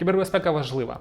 Кібербезпека важлива.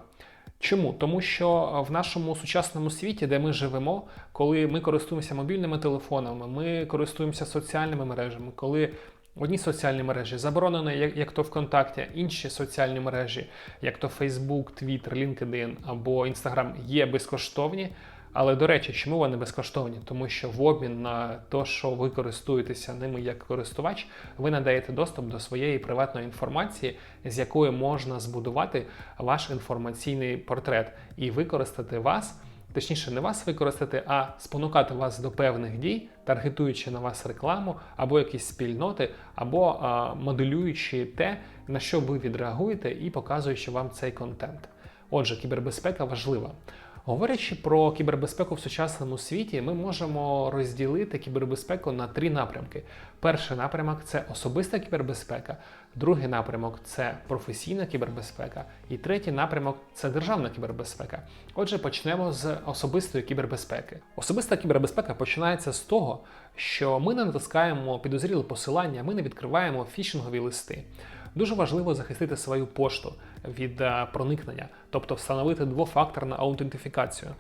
Чому? Тому що в нашому сучасному світі, де ми живемо, коли ми користуємося мобільними телефонами, ми користуємося соціальними мережами, коли одні соціальні мережі заборонені, як, як то ВКонтакті, інші соціальні мережі, як то Facebook, Twitter, LinkedIn або Instagram, є безкоштовні. Але до речі, чому вони безкоштовні? Тому що в обмін на те, що ви користуєтеся ними як користувач, ви надаєте доступ до своєї приватної інформації, з якої можна збудувати ваш інформаційний портрет і використати вас. Точніше, не вас використати, а спонукати вас до певних дій, таргетуючи на вас рекламу, або якісь спільноти, або а, моделюючи те, на що ви відреагуєте, і показуючи вам цей контент. Отже, кібербезпека важлива. Говорячи про кібербезпеку в сучасному світі, ми можемо розділити кібербезпеку на три напрямки. Перший напрямок це особиста кібербезпека, другий напрямок це професійна кібербезпека, і третій напрямок це державна кібербезпека. Отже, почнемо з особистої кібербезпеки. Особиста кібербезпека починається з того, що ми не натискаємо підозріле посилання, ми не відкриваємо фішингові листи. Дуже важливо захистити свою пошту від е, проникнення, тобто встановити двофакторну аутентифікацію.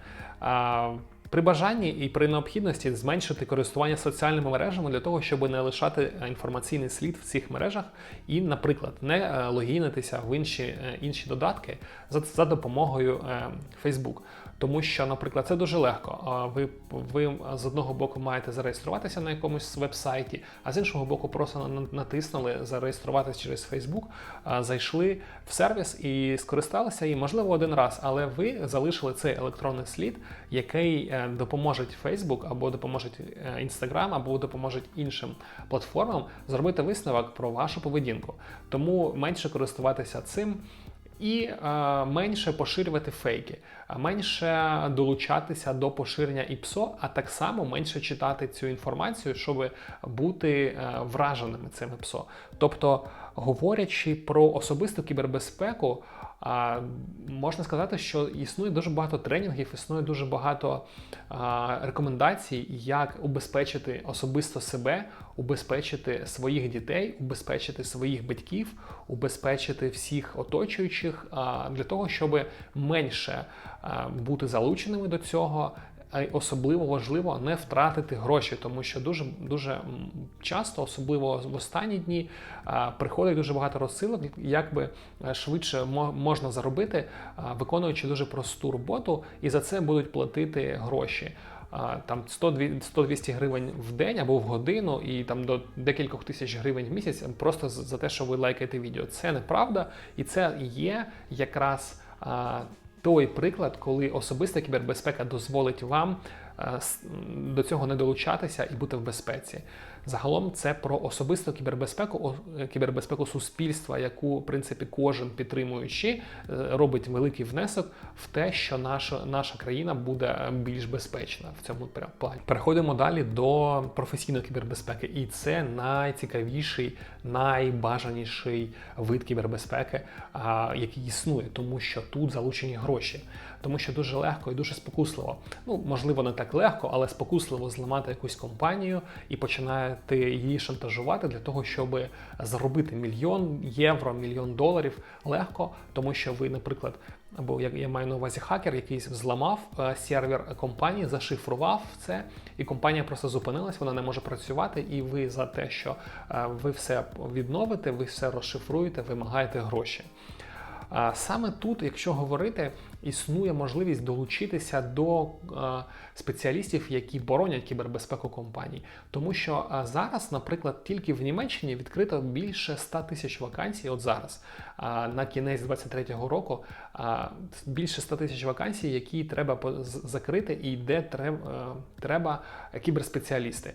При бажанні і при необхідності зменшити користування соціальними мережами для того, щоб не лишати інформаційний слід в цих мережах і, наприклад, не е, логінитися в інші е, інші додатки за, за допомогою Facebook. Тому що, наприклад, це дуже легко. Ви ви з одного боку маєте зареєструватися на якомусь веб-сайті, а з іншого боку, просто натиснули зареєструватися через Facebook, зайшли в сервіс і скористалися їм, можливо, один раз, але ви залишили цей електронний слід, який е, допоможе Facebook або допоможе Instagram, або допоможе іншим платформам зробити висновок про вашу поведінку. Тому менше користуватися цим і е, менше поширювати фейки, менше долучатися до поширення ІПСО, а так само менше читати цю інформацію, щоб бути е, враженими цим ІПСО. Тобто, говорячи про особисту кібербезпеку. Можна сказати, що існує дуже багато тренінгів, існує дуже багато рекомендацій, як убезпечити особисто себе, убезпечити своїх дітей, убезпечити своїх батьків, убезпечити всіх оточуючих для того, щоб менше бути залученими до цього, особливо важливо не втратити гроші, тому що дуже дуже часто, особливо в останні дні, приходить дуже багато розсилок, як би е, швидше можна заробити, виконуючи дуже просту роботу, і за це будуть платити гроші. Там 100-200 гривень в день або в годину, і там до декількох тисяч гривень в місяць просто за те, що ви лайкаєте відео. Це неправда, і це є якраз той приклад, коли особиста кібербезпека дозволить вам до цього не долучатися і бути в безпеці. Загалом це про особисту кібербезпеку, е, кібербезпеку суспільства, яку в принципі кожен підтримуючи е, робить великий внесок в те, що наша наша країна буде більш безпечна в цьому плані. Переходимо далі до професійної кібербезпеки, і це найцікавіший, найбажаніший вид кібербезпеки, який існує, тому що тут залучені гроші тому що дуже легко і дуже спокусливо. Ну, можливо, не так легко, але спокусливо зламати якусь компанію і починаєте її шантажувати для того, щоб заробити мільйон євро, мільйон доларів легко, тому що ви, наприклад. Або я, я маю на увазі хакер, який зламав е, сервер компанії, зашифрував це, і компанія просто зупинилась, вона не може працювати. І ви за те, що е, ви все відновите, ви все розшифруєте, вимагаєте гроші. Саме тут, якщо говорити, існує можливість долучитися до спеціалістів, які боронять кібербезпеку компаній. Тому що зараз, наприклад, тільки в Німеччині відкрито більше 100 тисяч вакансій. От зараз на кінець 2023 року більше 100 тисяч вакансій, які треба закрити, і де треба кіберспеціалісти.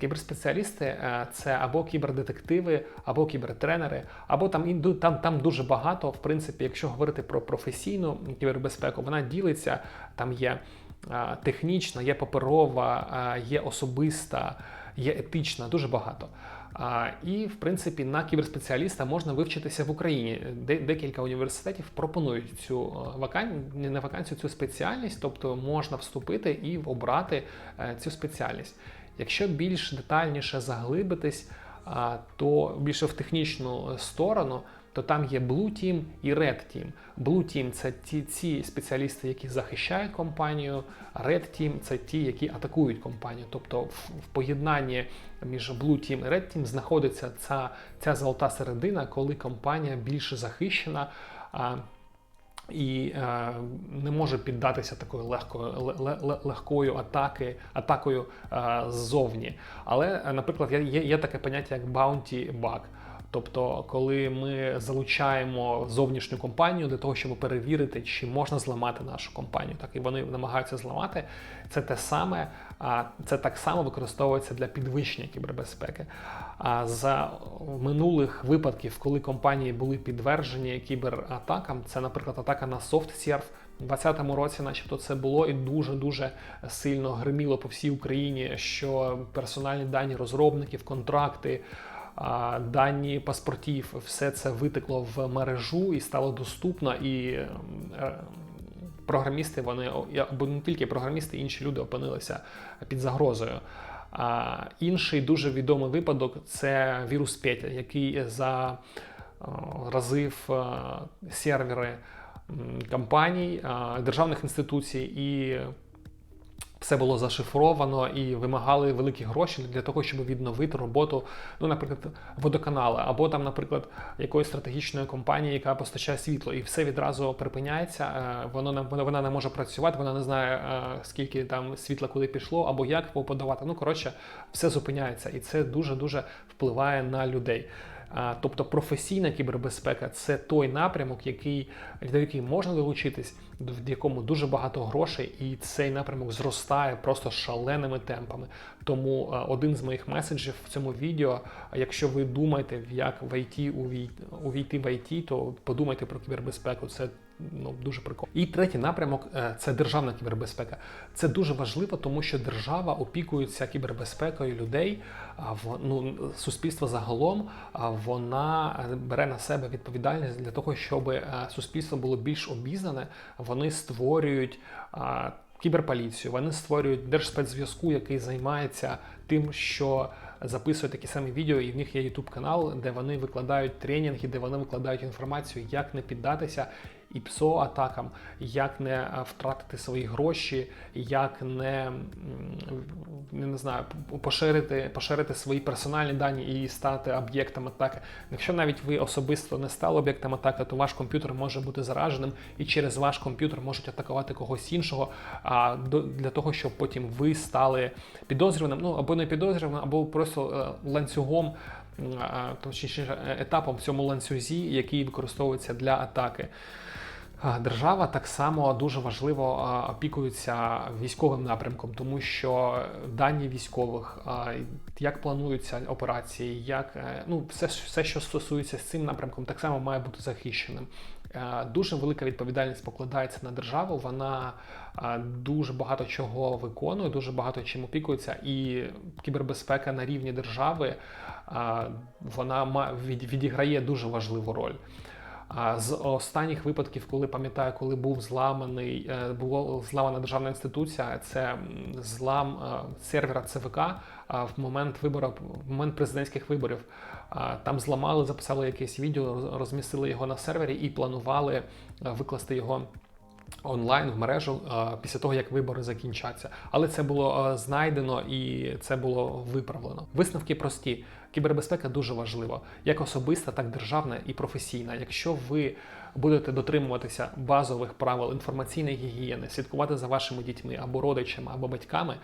Кіберспеціалісти це або кібердетективи, або кібертренери, або там там, там дуже багато, в принципі, якщо говорити про професійну кібербезпеку, вона ділиться, там є технічна, є паперова, є особиста, є етична, дуже багато. І, в принципі, на кіберспеціаліста можна вивчитися в Україні. Декілька університетів пропонують цю вакансію, не вакансію, цю спеціальність, тобто можна вступити і обрати е, цю спеціальність. Якщо більш детальніше заглибитись, то більше в технічну сторону, то там є Blue Team і Red Team. Blue Team – це ті ці спеціалісти, які захищають компанію, Red Team – це ті, які атакують компанію. Тобто в, в поєднанні між Blue Team і Red Team знаходиться ця, ця золота середина, коли компанія більше захищена. І е, не може піддатися такою легкою ле- ле- легкою атаки, атакою е, ззовні. Але, наприклад, є, є таке поняття як bounty bug. Тобто, коли ми залучаємо зовнішню компанію для того, щоб перевірити, чи можна зламати нашу компанію, так і вони намагаються зламати. Це те саме, а це так само використовується для підвищення кібербезпеки. А за минулих випадків, коли компанії були підтверджені кібератакам, це, наприклад, атака на SoftServe, у 2020 році, начебто, це було і дуже дуже сильно гриміло по всій Україні, що персональні дані розробників, контракти. Дані паспортів, все це витекло в мережу і стало доступно. І е, програмісти, вони або не тільки програмісти, інші люди опинилися під загрозою. А інший дуже відомий випадок це вірус Петя, який заразив е, сервери компаній, е, державних інституцій і все було зашифровано і вимагали великі гроші для того, щоб відновити роботу, ну, наприклад, водоканали, або там, наприклад, якоїсь стратегічної компанії, яка постачає світло, і все відразу припиняється. е, Воно вона- не може працювати, вона не знає, е, скільки там світла куди пішло, або як подавати. Ну коротше, все зупиняється, і це дуже дуже впливає на людей. Тобто професійна кібербезпека це той напрямок, який, до який можна долучитись, в якому дуже багато грошей, і цей напрямок зростає просто шаленими темпами. Тому один з моїх меседжів в цьому відео, якщо ви думаєте, як в IT увій- увійти в IT, то подумайте про кібербезпеку. Це ну дуже прикольно. І третій напрямок е, це державна кібербезпека. Це дуже важливо, тому що держава опікується кібербезпекою людей. Ну суспільство загалом вона е, бере на себе відповідальність для того, щоб е, суспільство було більш обізнане. Вони створюють. Кіберполіцію, вони створюють держспецзв'язку, який займається тим, що записує такі самі відео, і в них є YouTube канал, де вони викладають тренінги, де вони викладають інформацію, як не піддатися і псо атакам, як не е, втратити свої гроші, як не, не, знаю, поширити, поширити свої персональні дані і стати об'єктом атаки. Якщо навіть ви особисто не стали об'єктом атаки, то ваш комп'ютер може бути зараженим, і через ваш комп'ютер можуть атакувати когось іншого. А для того, щоб потім ви стали підозрюваним, ну або не підозрюваним, або просто е, ланцюгом. Точніше, е, етапом в цьому ланцюзі, який використовується для атаки. Держава так само дуже важливо опікується військовим напрямком, тому що дані військових, як плануються операції, як е, ну все, все, що стосується з цим напрямком, так само має бути захищеним. Е, Дуже велика відповідальність покладається на державу. Вона дуже багато чого виконує, дуже багато чим опікується, і кібербезпека на рівні держави вона ма- від- відіграє дуже важливу роль. А з останніх випадків, коли пам'ятаю, коли був зламаний, е, була зламана державна інституція, це злам е, сервера ЦВК в момент вибору, в момент президентських виборів. Там зламали, записали якесь відео, розмістили його на сервері і планували е, викласти його. Онлайн в мережу е, після того, як вибори закінчаться, але це було е, знайдено і це було виправлено. Висновки прості. Кібербезпека дуже важлива, як особиста, так державна і професійна. Якщо ви будете дотримуватися базових правил інформаційної гігієни, слідкувати за вашими дітьми або родичами, або батьками,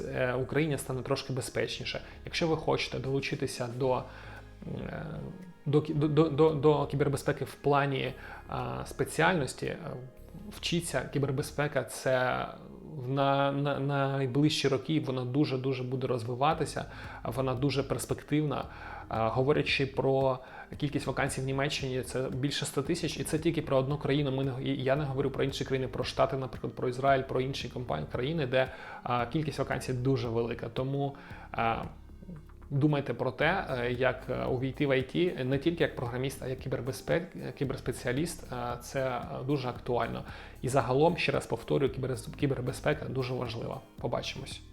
е, Україні стане трошки безпечніше. Якщо ви хочете долучитися до до, до, до, до, кібербезпеки в плані а, спеціальності, вчіться кібербезпека це на, на, на найближчі роки вона дуже дуже буде розвиватися, вона дуже перспективна. Говорячи про кількість вакансій в Німеччині, це більше 100 тисяч, і це тільки про одну країну. Ми не я не говорю про інші країни, про штати, наприклад, про Ізраїль, про інші компанії країни, де кількість вакансій дуже велика. Тому а, Думайте про те, е, як е, увійти в IT не тільки як програміст, а як кібербезпек, кіберспеціаліст. Е, Це е, дуже актуально. І загалом, ще раз повторюю, кібербез- кібербезпека дуже важлива. Побачимось.